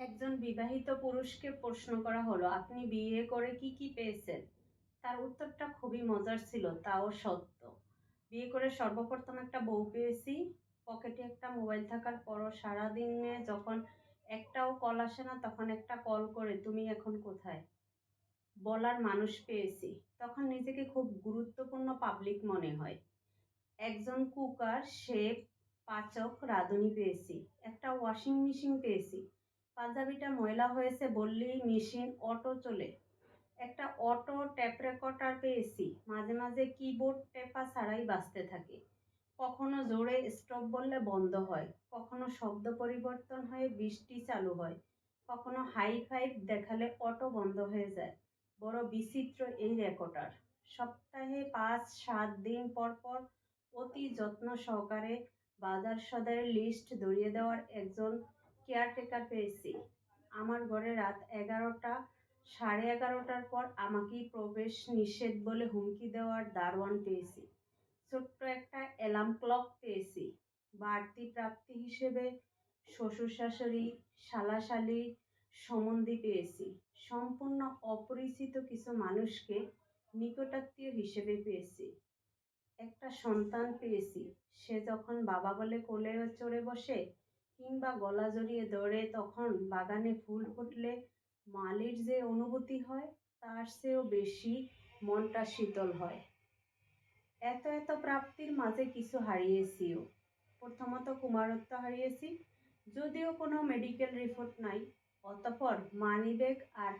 একজন বিবাহিত পুরুষকে প্রশ্ন করা হলো, আপনি বিয়ে করে কি কি পেয়েছেন? তার উত্তরটা খুবই মজার ছিল, তাও সত্য। বিয়ে করে সর্বপ্রথম একটা বউ পেয়েছি, পকেটে একটা মোবাইল থাকার পরও সারাদিনে যখন একটাও কল আসে না, তখন একটা কল করে, তুমি এখন কোথায়? বলার মানুষ পেয়েছি। তখন নিজেকে খুব গুরুত্বপূর্ণ পাবলিক মনে হয়। একজন কুকার, শেফ, পাচক, রাঁধুনি পেয়েছি। একটা ওয়াশিং মেশিন পেয়েছি। পাঞ্জাবিটা ময়লা হয়েছে বললেই মেশিন অটো চলে। একটা অটো ট্যাপ রেকর্ডার পেয়েছি, মাঝে মাঝে কিবোর্ড টেপা ছাড়াই বাঁচতে থাকে। কখনো জোরে স্টপ বললে বন্ধ হয়, কখনো শব্দ পরিবর্তন হয়ে বৃষ্টি চালু হয়, কখনো হাই ফাইভ দেখালে অটো বন্ধ হয়ে যায়। বড় বিচিত্র এই রেকর্ডার। সপ্তাহে পাঁচ, সাত দিন পর পর অতি যত্ন সহকারে বাজার সদারের লিস্ট ধরিয়ে দেওয়ার একজন কেয়ারটেকার পেয়েছি। আমার ঘরে রাত এগারোটা, সাড়ে এগারোটার পর আমাকেই প্রবেশ নিষেধ বলে হুমকি দেওয়ার দারোয়ান পেয়েছি। ছোট্ট একটা অ্যালার্ম ক্লক পেয়েছি। বাড়তি প্রাপ্তি হিসেবে শ্বশুর শাশুড়ি শালাশালি সম্বন্ধী পেয়েছি। সম্পূর্ণ অপরিচিত কিছু মানুষকে নিকটাত্মীয় হিসেবে পেয়েছি। একটা সন্তান পেয়েছি। সে যখন বাবা বলে কোলে চড়ে বসে কিংবা গলা জড়িয়ে দৌড়ে তখন বাগানে ফুল ফুটলে মালির যে অনুভূতি হয়, তার চেয়েও বেশি মনটা শীতল হয়। এত এত প্রাপ্তির মাঝে কিছু হারিয়েছিও। প্রথমত কুমারত্ব হারিয়েছি, যদিও কোনো মেডিকেল রিপোর্ট নাই। অতপর মানিব্যাগ আর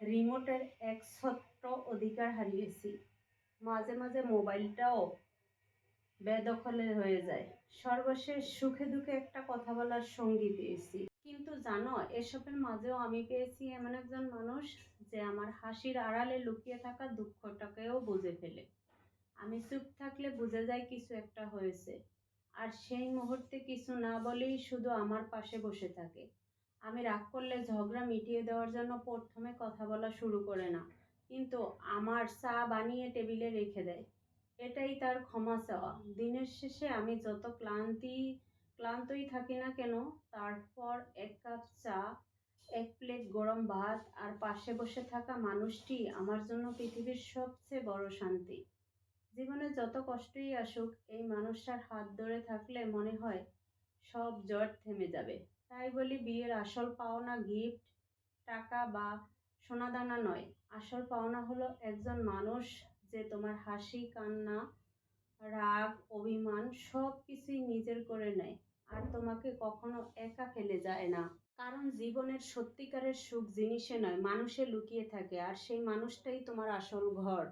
রিমোটের এক ছত্র অধিকার হারিয়েছি। মাঝে মাঝে মোবাইলটাও বেদখলে হয়ে যায়। সর্বশেষ সুখে দুঃখে একটা কথা বলার সঙ্গী পেয়েছি। কিন্তু জানো, এসবের মাঝেও আমি পেয়েছি এমন একজন মানুষ যে আমার হাসির আড়ালে লুকিয়ে থাকা দুঃখটাকেও বুঝে ফেলে। আমি চুপ থাকলে বুঝে যায় কিছু একটা হয়েছে। আর সেই মুহূর্তে কিছু না বলেই শুধু আমার পাশে বসে থাকে। আমি রাগ করলে ঝগড়া মিটিয়ে দেওয়ার জন্য প্রথমে কথা বলা শুরু করে না, কিন্তু আমার চা বানিয়ে টেবিলে রেখে দেয়। এটাই তার ক্ষমা চাওয়া। দিনের শেষে আমি যত ক্লান্তি, ক্লান্তই থাকি না কেন, তারপর এক কাপ চা, এক প্লেট গরম ভাত আর পাশে বসে থাকা মানুষটি আমার জন্য পৃথিবীর সবচেয়ে বড় শান্তি। জীবনে যত কষ্টই আসুক, এই মানুষটার হাত ধরে থাকলে মনে হয় সব জ্বর থেমে যাবে। তাই বলি, বিয়ের আসল পাওনা গিফট, টাকা বা সোনাদানা নয়। আসল পাওনা হলো একজন মানুষ যে তোমার হাসি, কান্না, রাগ, অভিমান সব কিছুই নিজের করে নেয়। আর তোমাকে কখনো একা ফেলে যায় না। কারণ জীবনের সত্যিকারের সুখ জিনিসে নয়, মানুষে লুকিয়ে থাকে। আর সেই মানুষটাই তোমার আসল ঘর।